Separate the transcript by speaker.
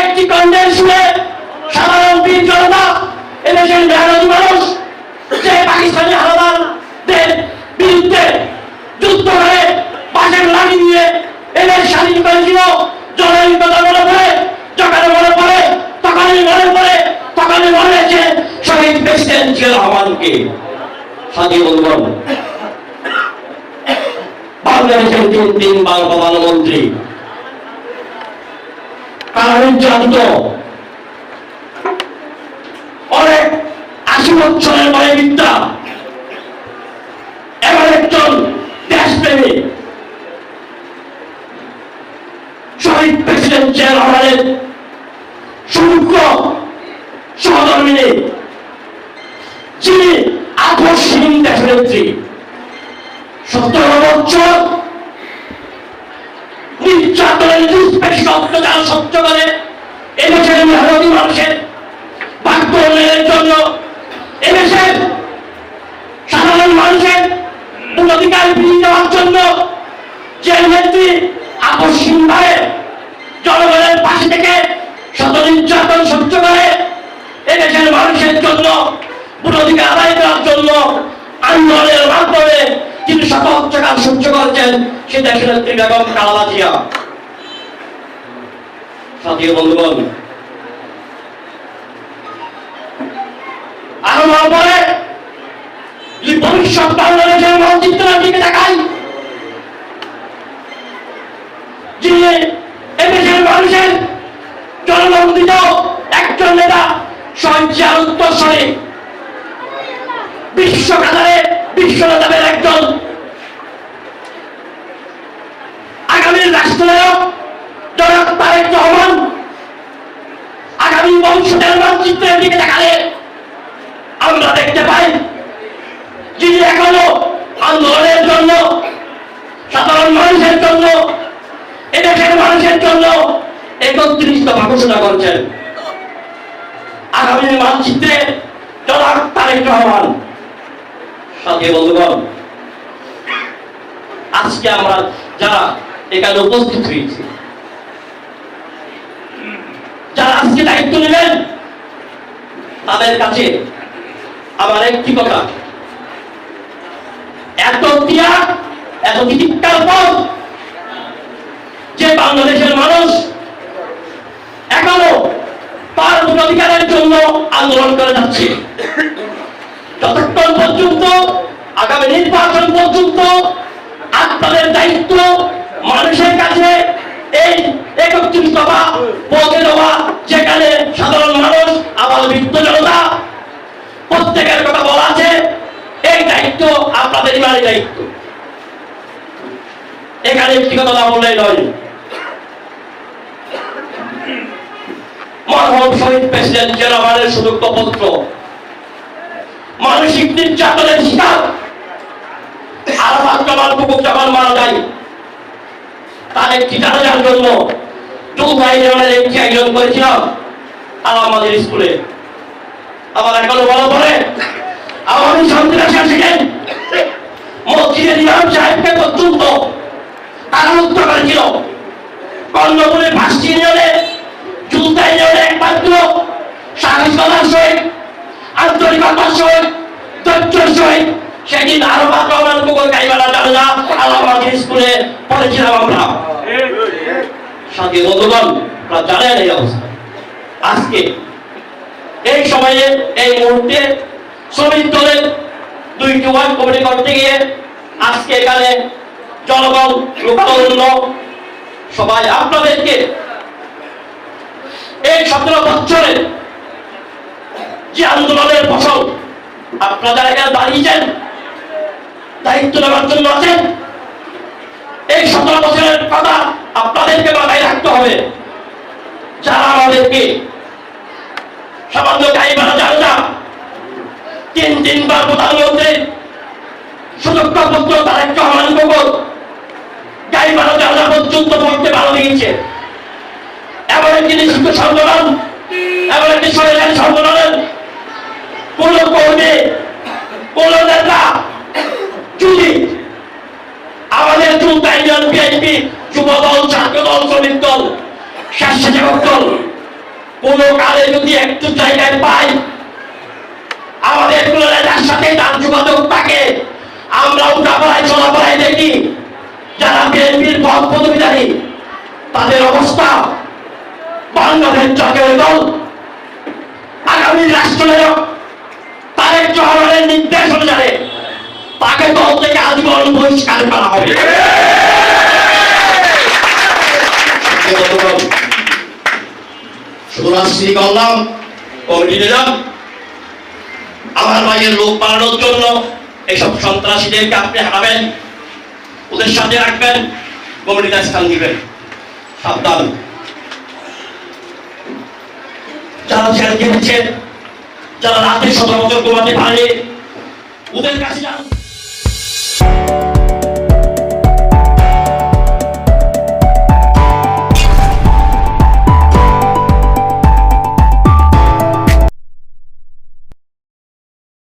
Speaker 1: একটি কণ্ঠের সুরে সাধারণ বীর জনতা, এদেশের মেহনতি মানুষ, যে পাকিস্তানি হানাদারদের বিরুদ্ধে যুদ্ধ করে পাশের লাঠি দিয়ে এদের স্বাধীন করেছিল। জনহিত মনে পড়ে যখন মনে পড়ে, তখনই মনে পড়ে, তখনই মনে হয়েছে শহীদ প্রেসিডেন্ট জিয়া রহমানকে সাথী বন্ধুগণ, বাংলাদেশের তিন তিনবার প্রধানমন্ত্রী কারানির্যাতিত অনেক আশি বছরের বয়ে বিদ্যা। এমন একজন দেশপ্রেমী। শহীদ প্রেসিডেন্ট জিয়া রহমানের সুযোগ্য সহধর্মিনী, যিনি আদর্শহীন দেশনেত্রী। সতেরো বছর নির্যাতনের অত্যাচার সহ্য করে মানুষের ভাগ্য উন্নয়নের জন্য সাধারণ মানুষের অধিকার ফিরিয়ে দেওয়ার জন্য যে নেত্রী আকস্মিক ভাবে জনগণের পাশে থেকে শত নির্যাতন সহ্য করে এদেশের মানুষের জন্য অধিকার আদায় করার জন্য আন্দোলনের মাধ্যমে তিনি শত হত্যাকার সহ্য করেছেন সে দেশের নেত্রী বেগম কালাদা জিয়া সাথী বন্ধুগণ, আরও পরে। যদি ভবিষ্যৎ বাংলাদেশের মানচিত্রের দিকে তাকাই, যিনি এদেশের মানুষের জননন্দিত একজন নেতা সঞ্চার উত্তরস্বরে বিশ্ব কাতারে বিশ্ব নেতাদের একজন আগামীর রাষ্ট্রনায়ক রহমান আগামী ভবিষ্যতের মানচিত্রের দিকে তাকালে আমরা দেখতে পাই, যিনি এখনও আন্দোলনের জন্য, সাধারণ মানুষের জন্য এদেশের মানুষের জন্য একত্রিশ দফা ঘোষণা করছেন। আগামী মানচিত্রে তারেক রহমান, সাথে বন্ধুগণ, আজকে আমরা যারা এখানে উপস্থিত হয়েছি যারা আজকে দায়িত্ব নেবেন, তাদের কাছে আমার একটি কথা। এত এত পর যে বাংলাদেশের মানুষ এখনও তার অধিকারের জন্য আন্দোলন করে যাচ্ছে। যতক্ষণ পর্যন্ত, আগামী নির্বাচন পর্যন্ত আপনাদের দায়িত্ব মানুষের কাছে এই একত্রিশ দফা পৌঁছে দেওয়া বৃদ্ধ জনতা প্রত্যেকের কথা বলা আছে। এই দায়িত্ব আপনাদের ইমানি দায়িত্ব। এখানে একটি কথা না বললেই নয়। মরহম শহীদ প্রেসিডেন্ট জেনারেলের সুযোগ্য পুত্র। মানসিক নির্যাতনের শিকার। আরাফাত কামাল কুকুর যখন মারা যায়। তার একটি জানাজার জন্য? যুব আইনের একটি আয়োজন করেছিলাম। আমাদের স্কুলে। আমার এখনও মনে পড়ে আওয়ামী সন্ত্রাস ছিলেন মসজিদের ইমাম সাহেবকে পর্যন্ত কারামুক্ত করেছিল। কর্ণপুরের ভাসছি ইউনিয়নে জুলতা ইউনিয়নে একমাত্র সাহসিকতার সহিত আন্তরিকতার সহিত ধৈর্যের সহিত সেদিন আরও মাত্র আমার কুকুর গাইবালা জানে আমাদের স্কুলে পড়েছিলাম আমরা। সাথী বন্ধুগণ জানেন এই অবস্থা। আজকে। এই সময়ে, এই মুহূর্তে শ্রমিক দলের দুইটি ওয়ার্ড কমিটি করতে গিয়ে আজকে এখানে জনগণ লোকারণ্য সবাই আপনাদেরকে এই সতেরো বছরে যে আন্দোলনের ফসল আপনারা এখানে দাঁড়িয়েছেন, দায়িত্ব নেওয়ার জন্য আছেন, এই সতেরো বছরের কথা আপনাদেরকে মাথায় রাখতে হবে। যারা আমাদেরকে সামান্য গাড়ি ভাড়া জানে তিন তিনবার প্রধানমন্ত্রী সুরক্ষা পত্র তারেক রহমান গোবর গাড়ি ভাড়া জানা পর্যন্ত পড়তে ভালো লেগেছে এমন একটি নিষিদ্ধ সংগঠন এমন একটি সরকারি সংগঠনের কোন কর্মী, কোন নেতা, যদি আমাদের যুব ইউনিয়ন বিএনপি, যুব দল, ছাত্র দল, শ্রমিক দল, স্বেচ্ছাসেবক দল কোন কালে যদি একটু জায়গায় পাই, আমাদের কোন সাথে তার যোগাযোগ থাকে। আমরা উঠাপড়ায় চলাপড়ায় দেখি। যারা বিএনপির পদ পদবিধারী তাদের অবস্থা বাংলাদেশ জাতীয় দল। আগামী রাষ্ট্রনায়ক তারেক রহমানের নির্দেশ অনুসারে তাকে দল থেকে আজীবন বহিষ্কার করা হবে। শুভরাত্রি করলাম আমার ভাইয়ের লোক বাড়ানোর জন্য সন্ত্রাসীদেরকে আপনি হারাবেন, ওদের সাথে রাখবেন কমিটিতে স্থান দিবেন। সাবধান। যারা ছেড়ে দিচ্ছে যারা রাতে সদর ঘুমাতে পারে ওদের কাছে যারা